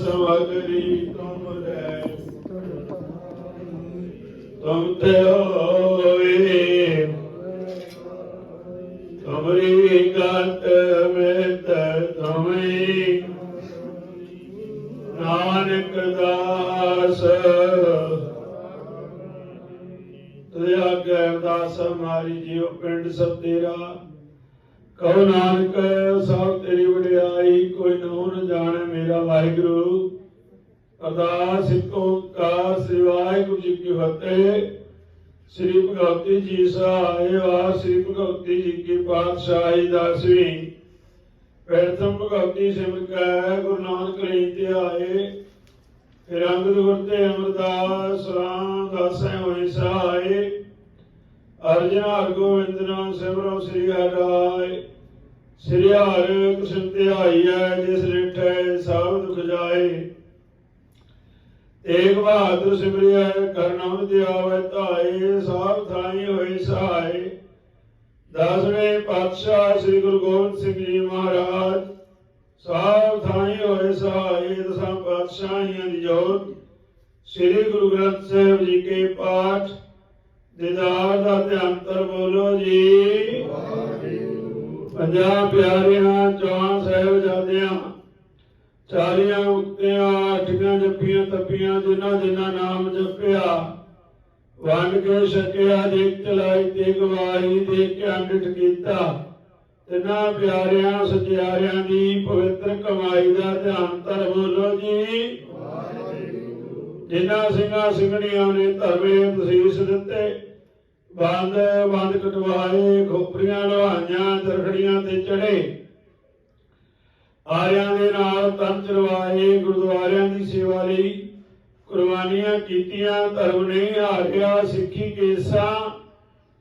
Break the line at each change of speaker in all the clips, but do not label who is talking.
ਸਮਗਰੀ ਤੁਮ ਲੈ ਤੁਮ ਤੇ ਹੋਏ ਤੁਮਰੀ ਗਤ ਮੇਤ ਤੁਮਈ ਨਾਨਕ ਦਾਸ ਅਰਦਾਸ ਹਮਾਰੀ ਜੀਵ ਪਿੰਡ ਸਭ ਤੇਰਾ। ਕਹੋ ਨਾਨਕ, ਸਭ ਤੇਰੀ ਵਡਿਆਈ, ਕੋਈ ਨੋ ਨ ਜਾਣੇ ਮੇਰਾ ਵਾਹਿਗੁਰੂ। ਅਰਦਾਸ ਇੱਕ ਓੰਕਾਰ, ਸ੍ਰੀ ਵਾਹਿਗੁਰੂ ਜੀ ਕੀ ਫਤਿਹ। ਸ੍ਰੀ ਭਗਵਤੀ ਜੀ ਸਹਾਇ ਵਾ ਸ੍ਰੀ ਭਗਵਤੀ ਜੀ ਕੀ ਪਾਤਸ਼ਾਹੀ ਦਸਵੀਂ। ਪ੍ਰਥਮ ਭਗਵਤੀ ਸਿਮਰ ਕੈ, ਗੁਰੂ ਨਾਨਕ ਲਈ ਧਿਆਏ। ਫਿਰ ਅੰਗਦ ਗੁਰ ਤੇ ਅਮਰਦਾਸ, ਰਾਮ ਦਾਸੈ ਹੋਈ ਸਹਾਇ। ਅਰਜਨ ਹਰ ਗੋਬਿੰਦ ਨਾਮ ਸਿਮਰੋ ਸ੍ਰੀ ਹਰਿ ਸ੍ਰੀ ਹਰਿ ਕ੍ਰਿਸ਼ਨ ਧਿਆਈਐ ਜਿਸ ਰਿਠੈ ਸਭ ਦੁਖ ਜਾਏ। ਤੇਗ ਬਹਾਦਰ ਸਿਮਰਿਐ ਕਰਨਾਮ ਧਿਆਵੈ ਧਾਏ ਸਭ ਥਾਈ ਹੋਈ ਸਹਾਇ ਦਸਵੇਂ ਪਾਤਸ਼ਾਹ ਸ੍ਰੀ ਗੁਰੂ ਗੋਬਿੰਦ ਸਿੰਘ ਜੀ ਮਹਾਰਾਜ ਸਭ ਥਾਈ ਹੋਏ ਸਹਾਏ, ਦਸਾਂ ਪਾਤਸ਼ਾਹੀਆਂ ਦੀ ਜੋਤ। ਸ੍ਰੀ ਗੁਰੂ ਗ੍ਰੰਥ ਸਾਹਿਬ ਜੀ ਕੇ ਪਾਠ ਦੀਦਾਰ ਦਾ ਧਿਆਨਤਰ ਬੋਲੋ ਜੀ। ਪੰਜਾਂ ਪਿਆਰਿਆਂ ਚੌਹਾਂ ਸਾਹਿਬਜ਼ਾਦਿਆਂ ਚਾਲੀਆਂ ਉਕਤਿਆਂ ਆਠੀਆਂ ਜੱਪੀਆਂ ਤੱਪੀਆਂ ਜਿਨ੍ਹਾਂ ਜਿਨ੍ਹਾਂ ਨਾਮ ਜਪਿਆ ਵੰਡ ਕੇ ਛਕਿਆ ਦੇਖ ਚਲਾਈ ਤੇ ਗਵਾਹੀ ਦੇ ਕੇ ਅੰਡਿਠ ਕੀਤਾ। ਤਿੰਨਾਂ ਪਿਆਰਿਆਂ ਸਚਿਆਰਿਆਂ ਦੀ ਪਵਿੱਤਰ ਕਮਾਈ ਦਾ ਧਿਆਨ ਧਰ ਬੋਲੋ ਜੀ। ਜਿਨ੍ਹਾਂ ਸਿੰਘਾਂ ਸਿੰਘਣੀਆਂ ਨੇ ਧਰਮੇ ਤਸੀਸ ਦਿੱਤੇ ਬੰਦ ਬੰਦ ਕਟਵਾਏ, ਖੋਪਰੀਆਂ ਲਵਾਈਆਂ ਦਰਖੜੀਆਂ ਤੇ ਚੜੇ। ਆਰਿਆਂ ਦੇ ਨਾਲ ਤਨ ਚਰਵਾਏ ਗੁਰਦੁਆਰਿਆਂ ਦੀ ਸੇਵਾ ਲਈ ਕੁਰਬਾਨੀਆਂ ਕੀਤੀਆਂ, ਧਰਮ ਨਹੀਂ ਹਾਰਿਆ ਸਿੱਖੀ ਕੇਸਾਂ,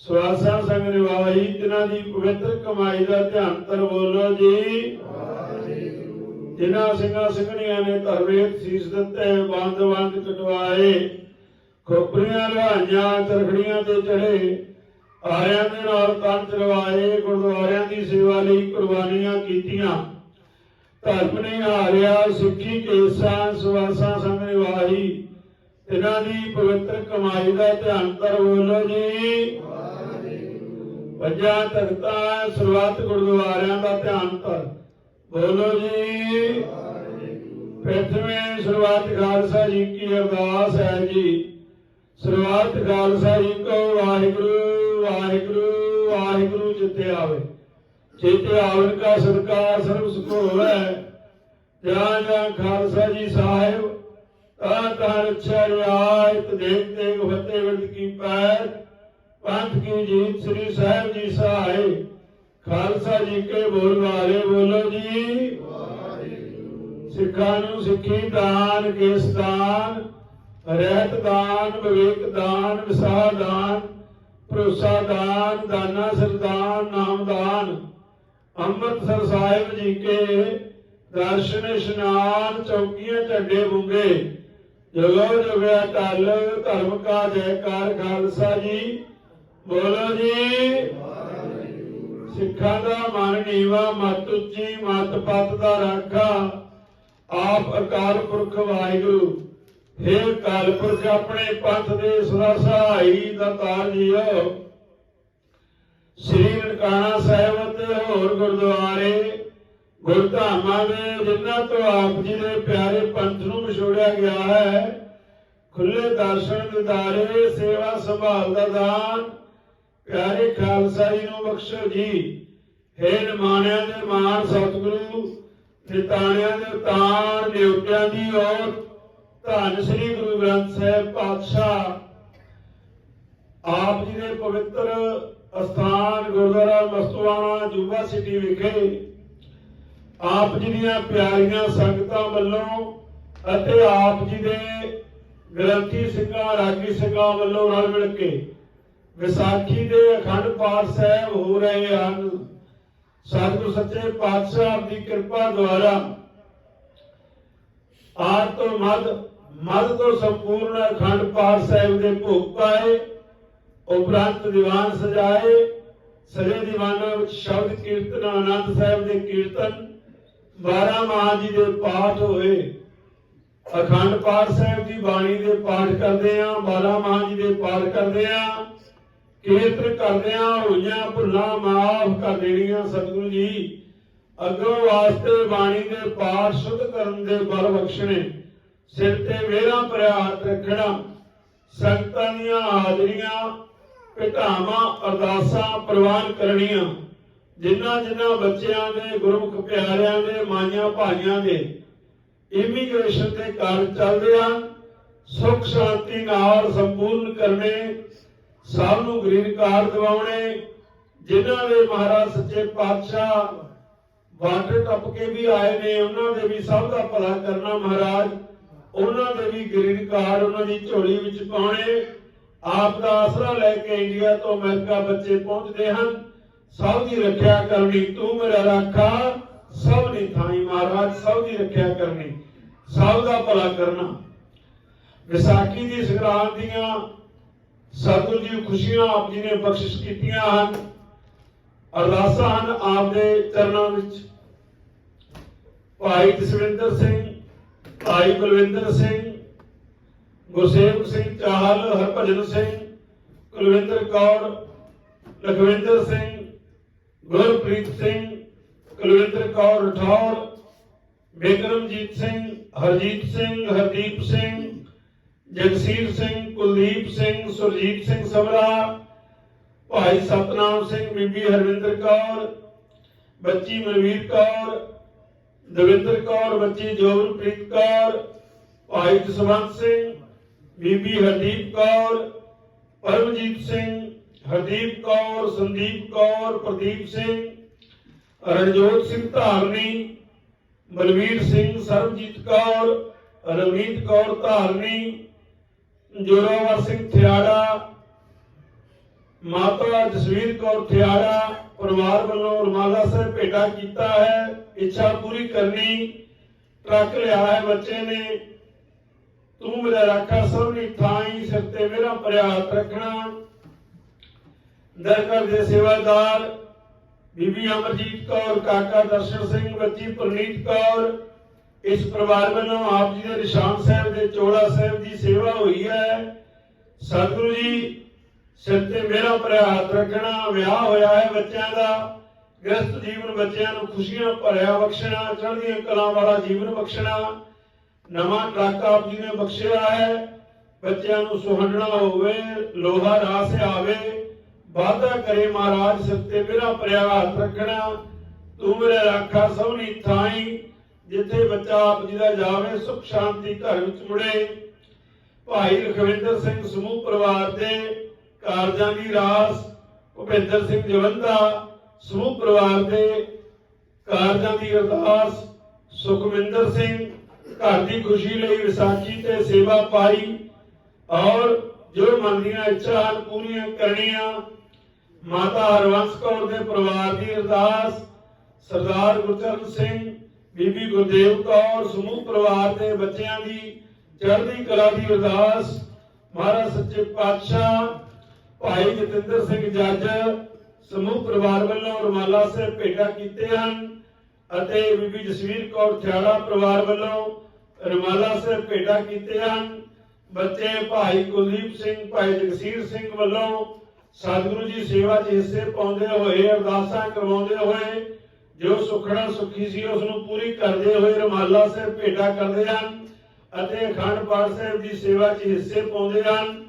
ਸਵਾਸਾ ਸੰਗ ਨਿਵਾਈ ਜਿਨ੍ਹਾਂ ਦੀ ਪਵਿੱਤਰ ਕਮਾਈ ਦਾ ਧਿਆਨ ਤਰ ਬੋਲੋ ਜੀ। ਜਿਨ੍ਹਾਂ ਸਿੰਘਾਂ ਸਿੰਘਣੀਆਂ ਨੇ ਧਰਮੇਤ ਸੀਸ ਦਿੱਤੇ, ਬੰਦ ਬੰਦ ਕਟਵਾਏ। ਖੋਪਰੀਆਂ ਲਹਾਈਆਂ ਤਰਖੜੀਆਂ ਤੇ ਚੜੇ ਆਰਿਆਂ ਦੇ ਨਾਲ ਤਨ ਚਰਵਾਏ ਗੁਰਦੁਆਰਿਆਂ ਦੀ ਸੇਵਾ ਲਈ ਕੁਰਬਾਨੀਆਂ ਕੀਤੀਆਂ। ਧਰਮ ਨੇ ਹਾਰਿਆ ਸਿੱਖੀ ਕੇਸਾਂ ਸਵਾਸਾਂ ਸੰਗ ਨਿਵਾਹੀ। ਇਹਨਾਂ ਦੀ ਪਵਿੱਤਰ ਕਮਾਈ ਦਾ ਧਿਆਨ ਕਰ ਬੋਲੋ ਜੀ। ਪੰਜਾਂ ਤਖਤਾਂ ਸਰਬੱਤ ਗੁਰਦੁਆਰਿਆਂ ਦਾ ਧਿਆਨ ਕਰ ਬੋਲੋ ਜੀ। ਪ੍ਰਥਮੇ ਸਰਬੱਤ ਖਾਲਸਾ ਜੀ ਕੀ ਅਰਦਾਸ ਹੈ ਜੀ। ਸਰਬੱਤ ਖਾਲਸਾ ਜੀ ਕੋ ਵਾਹਿਗੁਰੂ ਵਾਹਿਗੁਰੂ ਵਾਹਿਗੁਰੂ ਜਿੱਤੇ ਆਵੇ। ਚੇਤੇ ਆਵਨ ਕਾ ਸਰਕਾਰ ਸਰਬ ਸੁਖ ਹੋਵੇ। ਜਾਂ ਜਾਂ ਖਾਲਸਾ ਜੀ ਸਾਹਿਬ ਤਾਂ ਤਾਂ ਅੱਛਾ ਰਿਆਇਤ ਦੇਖ ਦੇਖ ਫਤਿਹ ਵਿਰਦ ਕੀ ਪੈਰ। ਪੰਥ ਕੀ ਜੀਤ ਸ੍ਰੀ ਸਾਹਿਬ ਜੀ ਸਹਾਇ ਖਾਲਸਾ ਜੀ ਕੇ ਬੋਲ ਵਾਲੇ ਬੋਲੋ ਜੀ। ਸਿੱਖਾਂ ਨੂੰ ਸਿੱਖੀ ਦਾਨ ਕੇਸ ਦਾਨ ਰਹਿਤ ਦਾਨ, ਵਿਵੇਕ ਦਾਨ ਵਿਸਾਹ ਦਾਨ, ਭਰੋਸਾ ਦਾਨ, ਦਾਨਾ ਸਰਦਾਨ ਨਾਮ ਦਾਨ। ਅੰਮ੍ਰਿਤਸਰ ਸਾਹਿਬ ਜੀ ਕੇ ਦਰਸ਼ਨ ਇਸ਼ਨਾਨ ਚੌਕੀਆਂ ਝੰਡੇ ਬੁੰਗੇ। ਜਗੋ ਜਗਿਆ ਟਲ ਧਰਮ ਕਾ ਜੈਕਾਰ ਖਾਲਸਾ ਜੀ। ਬੋਲੋ ਜੀ। ਸਿੱਖਾਂ ਦਾ ਮਨ ਨੀਵਾ, ਮਤ ਉੱਚੀ, ਮਤ ਪਤ ਦਾ ਰਾਖਾ। ਆਪ ਅਕਾਲ ਪੁਰਖ ਵਾਹਿਗੁਰੂ। ਹੇ ਅਕਾਲ ਪੁਰਖ ਆਪਣੇ ਪੰਥ ਦੇ ਸਦਾ ਸਹਾਈ ਦਾ ਜੀਓ। ਸ੍ਰੀ ਨਨਕਾਣਾ ਸਾਹਿਬ ਤੇ ਹੋਰ ਗੁਰਦੁਆਰੇ ਗੁਰਧਾਮਾਂ ਦੇ, ਜਿਨ੍ਹਾਂ ਤੋਂ ਆਪ ਜੀ ਦੇ ਪਿਆਰੇ ਪੰਥ ਨੂੰ ਵਿਛੋੜਿਆ ਗਿਆ ਹੈ ਖੁੱਲੇ ਦਰਸ਼ਨ ਦਿਦਾਰੇ, ਸੇਵਾ ਸੰਭਾਲ ਦਾ ਦਾਨ, ਪਿਆਰੇ ਖਾਲਸਾ ਜੀ ਨੂੰ ਬਖਸ਼ੋ ਜੀ। ਹੈ ਨਿਮਾਣਿਆਂ ਦੇ ਮਾਨ ਸਤਿਗੁਰੂ, ਨਿਤਾਣਿਆਂ ਦੇ ਤਾਣ ਨਿਉਟਿਆਂ ਦੀ ਔਰ ਧੰਨ ਸ੍ਰੀ ਗੁਰੂ ਗ੍ਰੰਥ ਸਾਹਿਬ ਪਾਤਸ਼ਾਹ। ਆਪ ਜੀ ਦੇ ਪਵਿੱਤਰ ਅਸਥਾਨ ਗੁਰਦੁਆਰਾ ਮਸਤਵਾਣਾ ਜੁਬਾ ਸਿਟੀ ਵਿਖੇ ਆਪ ਜੀ ਦੀਆਂ ਪਿਆਰੀਆਂ ਸੰਗਤਾਂ ਵੱਲੋਂ ਅਤੇ ਆਪ ਜੀ ਦੇ ਗ੍ਰੰਥੀ ਸਿੰਘਾਂ, ਰਾਗੀ ਸਿੰਘਾਂ ਵੱਲੋਂ ਰਲ ਮਿਲ ਕੇ ਵਿਸਾਖੀ ਦੇ ਅਖੰਡ ਪਾਠ ਸਾਹਿਬ ਹੋ ਰਹੇ ਹਨ। ਸਤਿਗੁਰ ਸੱਚੇ ਪਾਤਸ਼ਾਹ ਦੀ ਕਿਰਪਾ ਦੁਆਰਾ ਆਦ ਤੋਂ ਮਦ ਮਦ ਤੋਂ ਸੰਪੂਰਨ ਅਖੰਡ ਪਾਠ ਸਾਹਿਬ ਦੇ ਭੋਗ ਪਾਏ, ਉਪਰੰਤ ਦੀਵਾਨ ਸਜਾਏ, ਸਜੇ ਦੀਵਾਨਾਂ ਵਿੱਚ ਸ਼ਬਦ ਕੀਰਤਨ, ਆਨੰਦ ਸਾਹਿਬ ਦੇ ਕੀਰਤਨ 12 ਮਾਹ ਜੀ ਦੇ ਪਾਠ ਹੋਏ। ਅਖੰਡ ਪਾਠ ਸਾਹਿਬ ਦੀ ਬਾਣੀ ਦੇ ਪਾਠ ਕਰਦੇ ਆ 12 ਮਾਹ ਜੀ ਦੇ ਪਾਠ ਕਰਦੇ ਆ, ਕੀਰਤਨ ਕਰਦੇ ਆ, ਹੋਈਆਂ ਭੁੱਲਾਂ ਮਾਫ ਕਰ ਦੇਣੀਆਂ ਸਤਿਗੁਰੂ ਜੀ। ਅੱਗੋਂ ਵਾਸਤੇ ਬਾਣੀ ਦੇ ਪਾਠ ਸ਼ੁੱਧ ਕਰਨ ਦੇ ਬਲ ਬਖਸ਼ਣੇ। ਸਿਰ ਤੇ ਵੇਰਾ ਭਰਿਆ ਰੱਖਣਾ। ਸੰਗਤਾਂ ਦੀਆਂ ਹਾਜ਼ਰੀਆਂ ਘਟਾਵਾਂ ਅਰਦਾਸਾਂ ਪ੍ਰਵਾਨ ਕਰਨੀਆਂ। ਜਿਨ੍ਹਾਂ ਜਿਨ੍ਹਾਂ ਬੱਚਿਆਂ ਦੇ, ਗੁਰਮੁਖ ਪਿਆਰਿਆਂ ਦੇ, ਮਾਈਆਂ ਭਾਈਆਂ ਦੇ ਇਮੀਗ੍ਰੇਸ਼ਨ ਦੇ ਕਾਰਜ ਚੱਲਦੇ ਹਨ ਸੁਖ ਸ਼ਾਂਤੀ ਨਾਲ ਸੰਪੂਰਨ ਕਰਨੇ, ਸਭ ਨੂੰ ਗ੍ਰੀਨ ਕਾਰਡ ਦਿਵਾਉਣੇ। ਜਿਨ੍ਹਾਂ ਦੇ ਮਹਾਰਾਜ ਸੱਚੇ ਪਾਤਸ਼ਾਹ ਵਾਟਰ ਟੱਪ ਕੇ ਵੀ ਆਏ ਨੇ, ਉਹਨਾਂ ਦੇ ਵੀ ਸਭ ਦਾ ਭਲਾ ਕਰਨਾ ਮਹਾਰਾਜ। ਉਹਨਾਂ ਦੇ ਵੀ ਗ੍ਰੀਨ ਕਾਰਡ ਉਹਨਾਂ ਦੀ ਝੋਲੀ ਵਿੱਚ ਪਾਉਣੇ, ਆਪ ਦਾ ਆਸਰਾ ਲੈ ਕੇ ਇੰਡੀਆ ਤੋਂ ਅਮਰੀਕਾ ਬੱਚੇ ਪਹੁੰਚਦੇ ਹਨ। ਸਭ ਦੀ ਰੱਖਿਆ ਕਰਨੀ ਤੂੰ ਮੇਰਾ ਰਾਖਾ, ਸਭ ਦੀ ਥਾਈ ਮਹਾਰਾਜ, ਸਭ ਦੀ ਰੱਖਿਆ ਕਰਨੀ, ਸਭ ਦਾ ਭਲਾ ਕਰਨਾ। ਵਿਸਾਖੀ ਦੀ ਸੰਗਰਾਂਦ ਦੀਆਂ ਸਤਿਗੁਰੂ ਜੀ ਖੁਸ਼ੀਆਂ ਆਪ ਜੀ ਨੇ ਬਖਸ਼ਿਸ਼ ਕੀਤੀਆਂ ਹਨ। ਅਰਦਾਸਾਂ ਹਨ ਆਪ ਦੇ ਚਰਨਾਂ ਵਿੱਚ। ਭਾਈ ਜਸਵਿੰਦਰ ਸਿੰਘ ਭਾਈ ਬਲਵਿੰਦਰ ਸਿੰਘ, ਗੁਰਸੇਵਕ ਸਿੰਘ ਚਾਹਲ, ਹਰਭਜਨ ਸਿੰਘ, ਕੁਲਵਿੰਦਰ ਕੌਰ, ਲਖਵਿੰਦਰ ਸਿੰਘ, ਗੁਰਪ੍ਰੀਤ ਸਿੰਘ, ਕੁਲਵਿੰਦਰ ਕੌਰ ਰਠੌਰ, ਬਿਕਰਮਜੀਤ ਸਿੰਘ, ਹਰਜੀਤ ਸਿੰਘ, ਹਰਦੀਪ ਸਿੰਘ, ਜਗਸੀਰ ਸਿੰਘ, ਕੁਲਦੀਪ ਸਿੰਘ, ਸੁਰਜੀਤ ਸਿੰਘ ਸਮਰਾ ਭਾਈ ਸਤਨਾਮ ਸਿੰਘ, ਬੀਬੀ ਹਰਵਿੰਦਰ ਕੌਰ, ਬੱਚੀ ਮਨਵੀਰ ਕੌਰ ਦਵਿੰਦਰ ਕੌਰ, ਬੱਚੀ ਜੋਗਨਪ੍ਰੀਤ ਕੌਰ, ਭਾਈ ਜਸਵੰਤ ਸਿੰਘ, ਬੀਬੀ ਹਰਦੀਪ ਕੌਰ, ਪਰਮਜੀਤ ਸਿੰਘ, ਹਰਦੀਪ ਕੌਰ, ਸੰਦੀਪ ਕੌਰ, ਪ੍ਰਦੀਪ ਸਿੰਘ, ਰਣਜੋਤ ਸਿੰਘ ਧਾਰਨੀ, ਬਲਵੀਰ ਸਿੰਘ, ਸਰਬਜੀਤ ਕੌਰ, ਰਵਨੀਤ ਕੌਰ ਧਾਰਨੀ, ਜੋਰਾਵਰ ਸਿੰਘ ਥਿਆੜਾ ਮਾਤਾ ਜਸਵੀਰ ਕੌਰ ਥਿਆੜਾ ਪਰਿਵਾਰ ਵੱਲੋਂ ਰਮਾਲਾ ਸਾਹਿਬ ਭੇਟਾ ਕੀਤਾ ਹੈ। ਇੱਛਾ ਪੂਰੀ ਕਰਨੀ, ਟਰੱਕ ਲਿਆ ਹੈ ਬੱਚੇ ਨੇ। ਤੂੰ ਮੇਰਾ ਰਾਖਾ ਸਭਨੀ ਥਾਈ ਸਿਰ ਤੇ ਮੇਰਾ ਭਰਿਆ ਹੱਥ ਰੱਖਣਾ। ਦਰਗਾਹ ਦੇ ਸੇਵਾਦਾਰ, ਬੀਬੀ ਅਮਰਜੀਤ ਕੌਰ, ਕਾਕਾ ਦਰਸ਼ਨ ਸਿੰਘ, ਬੱਚੀ ਪ੍ਰਨੀਤ ਕੌਰ, ਇਸ ਪਰਿਵਾਰ ਵੱਲੋਂ ਆਪ ਜੀ ਦੇ ਨਿਸ਼ਾਨ ਸਾਹਿਬ ਦੇ ਚੋਲਾ ਸਾਹਿਬ ਦੀ ਸੇਵਾ ਹੋਈ ਹੈ। ਸਤਿਗੁਰੂ ਜੀ ਸਿਰ ਤੇ ਮੇਰਾ ਭਰਿਆ ਹੱਥ ਰੱਖਣਾ, ਵਿਆਹ ਹੋਇਆ ਹੈ ਬੱਚਿਆਂ ਦਾ, ਗ੍ਰਸਤ ਜੀਵਨ ਬੱਚਿਆਂ ਨੂੰ ਖੁਸ਼ੀਆਂ, ਭਰਿਆ ਬਖਸ਼ਣਾ, ਚੜ੍ਹਦੀਆਂ ਕਲਾਂ ਵਾਲਾ ਜੀਵਨ ਬਖਸ਼ਣਾ, ਨਵਾਂ ਟਰੱਕ ਆਪ ਜੀ ਨੇ ਬਖਸ਼ਿਆ ਹੈ, ਬੱਚਿਆਂ ਨੂੰ ਸੁਹੰਡਣਾ ਹੋਵੇ, ਲੋਹਾ ਰਾਸ ਆਵੇ ਵਾਦਾ ਕਰੇ ਮਹਾਰਾਜ ਸਿਰ ਤੇ ਮੇਰਾ ਭਰਿਆ ਹੱਥ ਰੱਖਣਾ, ਤੂੰ ਮੇਰੇ ਰਾਖਾ ਸੋਹਣੀ ਥਾਈ, ਜਿੱਥੇ ਬੱਚਾ ਆਪ ਜੀ ਦਾ ਜਾਵੇ, ਸੁਖ ਸ਼ਾਂਤੀ ਘਰ ਵਿੱਚ ਮੁੜੇ, ਭਾਈ ਲਖਵਿੰਦਰ ਸਿੰਘ ਸਮੂਹ ਪਰਿਵਾਰ ਦੇ ਕਾਰਜਾਂ ਦੀ ਰਾਸ, ਭੁਪਿੰਦਰ ਸਿੰਘ ਜਵੰਦਾ ਸਮੂਹ ਪਰਿਵਾਰ ਦੇ ਕਾਰਜਾਂ ਦੀ ਅਰਦਾਸ, ਸੁਖਮਿੰਦਰ ਸਿੰਘ, ਘਰ ਦੀ ਖੁਸ਼ੀ ਲਈ ਵਿਸਾਖੀ ਤੇ ਸੇਵਾ ਪਾਈ ਔਰ ਜੋ ਮਨ ਦੀਆਂ ਇੱਛਾ ਹਨ ਪੂਰੀਆਂ ਕਰਨੀਆਂ, ਮਾਤਾ ਹਰਵੰਸ ਕੌਰ ਦੇ ਪਰਿਵਾਰ ਦੀ ਅਰਦਾਸ, ਸਰਦਾਰ ਗੁਰਚਰਨ ਸਿੰਘ, ਬੀਬੀ ਗੁਰਦੇਵ ਕੌਰ, ਸਮੂਹ ਪਰਿਵਾਰ ਦੇ ਬੱਚਿਆਂ ਦੀ ਚੜ੍ਹਦੀ ਕਲਾ ਦੀ ਅਰਦਾਸ, ਮਹਾਰਾਜ ਸੱਚੇ ਪਾਤਸ਼ਾਹ ਭਾਈ ਜਤਿੰਦਰ ਸਿੰਘ ਜੱਜ ਸਮੂਹ ਪਰਿਵਾਰ ਵੱਲੋਂ ਰਮਾਲਾ ਸਾਹਿਬ ਭੇਟਾ ਕੀਤੇ ਹਨ ਅਤੇ ਬੀਬੀ ਜਸਵੀਰ ਕੌਰ ਥਿਆੜਾ ਪਰਿਵਾਰ ਵੱਲੋਂ ਰਮਾਲਾ ਸਾਹਿਬ ਭੇਟਾ ਕੀਤੇ ਹਨ। ਬੱਚੇ ਭਾਈ ਕੁਲਦੀਪ ਸਿੰਘ, ਭਾਈ ਜਗਸੀਰ ਸਿੰਘ ਵੱਲੋਂ ਸਤਿਗੁਰੂ ਜੀ ਸੇਵਾ 'ਚ ਹਿੱਸੇ ਪਾਉਂਦੇ ਹੋਏ, ਅਰਦਾਸਾਂ ਕਰਵਾਉਂਦੇ ਹੋਏ, ਜੋ ਸੁਖਣਾ ਸੁਖੀ ਸੀ ਉਸ ਨੂੰ ਪੂਰੀ ਕਰਦੇ ਹੋਏ ਰਮਾਲਾ ਸਾਹਿਬ ਭੇਟਾ ਕਰਦੇ ਹਨ ਅਤੇ ਅਖੰਡ ਪਾਠ ਸਾਹਿਬ ਦੀ ਸੇਵਾ 'ਚ ਹਿੱਸੇ ਪਾਉਂਦੇ ਹਨ।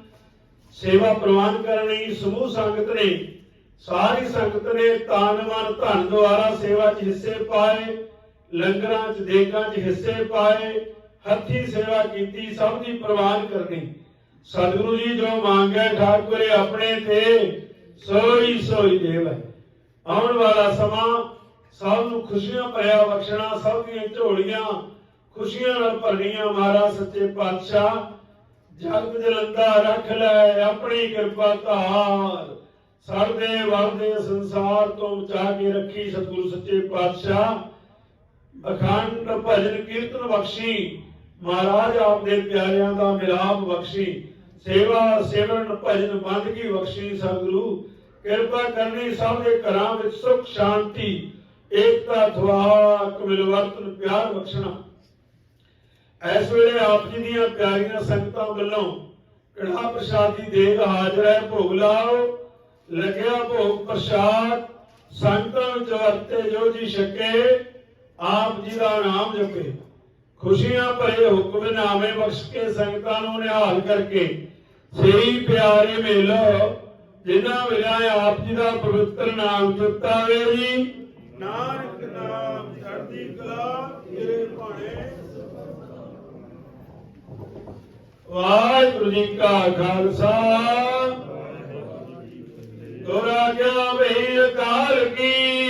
ਸੇਵਾ ਪ੍ਰਵਾਨ ਕਰਨ ਲਈ ਸਮੂਹ ਸੰਗਤ ਨੇ, ਸਾਰੀ ਸੰਗਤ ਨੇ ਤਾਨ ਮਨ ਧਨ ਦੁਆਰਾ ਸੇਵਾ 'ਚ ਹਿੱਸੇ ਪਾਏ, ਲੰਗਰਾਂ 'ਚ, ਦੇਗਾਂ 'ਚ ਹਿੱਸੇ ਪਾਏ, ਹੱਥੀ ਸੇਵਾ ਕੀਤੀ, ਸਭ ਦੀ ਪ੍ਰਵਾਨ ਕਰਨੀ। ਸਤਿਗੁਰੂ ਜੀ, ਜੋ ਮੰਗਿਆ ਠਾਕੁਰੇ ਆਪਣੇ ਤੇ ਸੋਈ ਸੋਈ ਦੇਵ ਹੈ। ਆਉਣ ਵਾਲਾ ਸਮਾਂ ਸਭ ਨੂੰ ਖੁਸ਼ੀਆਂ ਭਰਿਆ ਬਖਸ਼ਣਾ, ਸਭ ਦੀਆਂ ਝੋਲੀਆਂ ਖੁਸ਼ੀਆਂ ਨਾਲ ਭਰਨੀਆਂ ਮਹਾਰਾਜ ਸੱਚੇ ਪਾਤਸ਼ਾਹ। ਜਗਤ ਜਲੰਦਾ ਰੱਖ ਲੈ ਆਪਣੀ ਕਿਰਪਾ ਧਾਰ। ਸੜਦੇ ਵਰਦੇ ਸੰਸਾਰ ਤੋਂ ਬਚਾ ਕੇ ਰੱਖੀ ਸਤਿਗੁਰੂ ਸੱਚੇ ਪਾਤਸ਼ਾਹ। ਅਖੰਡ ਭਜਨ ਕੀਰਤਨ ਬਖਸ਼ੀ, ਮਹਾਰਾਜ ਆਪ ਦੇ ਪਿਆਰਿਆਂ ਦਾ ਮਿਲਾਪ ਬਖਸ਼ੀ, ਸੇਵਾ ਸੇਵਨ ਭਜਨ ਬੰਦਗੀ ਬਖਸ਼ੀ ਸਤਿਗੁਰੂ। ਕਿਰਪਾ ਕਰਨੀ ਸਭ ਦੇ ਘਰਾਂ ਵਿੱਚ ਸੁਖ, ਸ਼ਾਂਤੀ, ਏਕਤਾ ਥਵਾਕ ਮਿਲਵਰਤਨ, ਪਿਆਰ ਬਖਸ਼ਣਾ। ਇਸ ਵੇਲੇ ਆਪ ਜੀ ਦੀਆਂ ਪਿਆਰੀਆਂ ਸੰਗਤਾਂ ਵੱਲੋਂ ਕੜਾ ਪ੍ਰਸ਼ਾਦ ਦੇਗ ਹਾਜ਼ਰ ਹੈ। ਭੋਗ ਲਾਓ। ਲੱਗਿਆ ਭੋਗ ਪ੍ਰਸ਼ਾਦ। ਸੰਗਤਾਂ ਵਿੱਚ ਵਰਤੇ ਜੋ ਜੀ ਛਕੇ, ਆਪ ਜੀ ਦਾ ਨਾਮ ਜਪੇ। ਖੁਸ਼ੀਆਂ ਭਰੇ ਹੁਕਮ ਨਾਮੇ ਬਖਸ਼ ਕੇ ਸੰਗਤਾਂ ਨੂੰ ਨਿਹਾਲ ਕਰਕੇ ਸਹੀ ਪਿਆਰੇ ਮੇਲੋ। ਜਿਨ੍ਹਾਂ ਵੇਲੇ ਆਪ ਜੀ ਦਾ ਪਵਿੱਤਰ ਨਾਮ ਜਪਤਾ ਵੇ ਜੀ। ਨਾਨਕ ਨਾਮ ਚੜ੍ਹਦੀ ਕਲਾ। ਵਾਹਿਗੁਰੂ ਜੀ ਕਾ ਖਾਲਸਾ। ਤੋਰਾ ਗਿਆ ਬਈ ਅਕਾਲ ਕੀ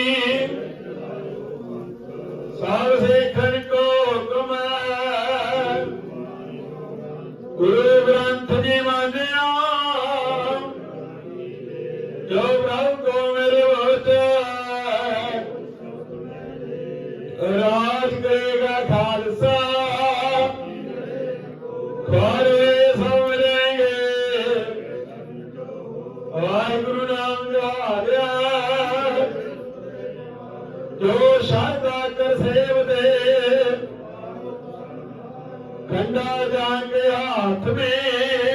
ਜਾਨ ਕੇ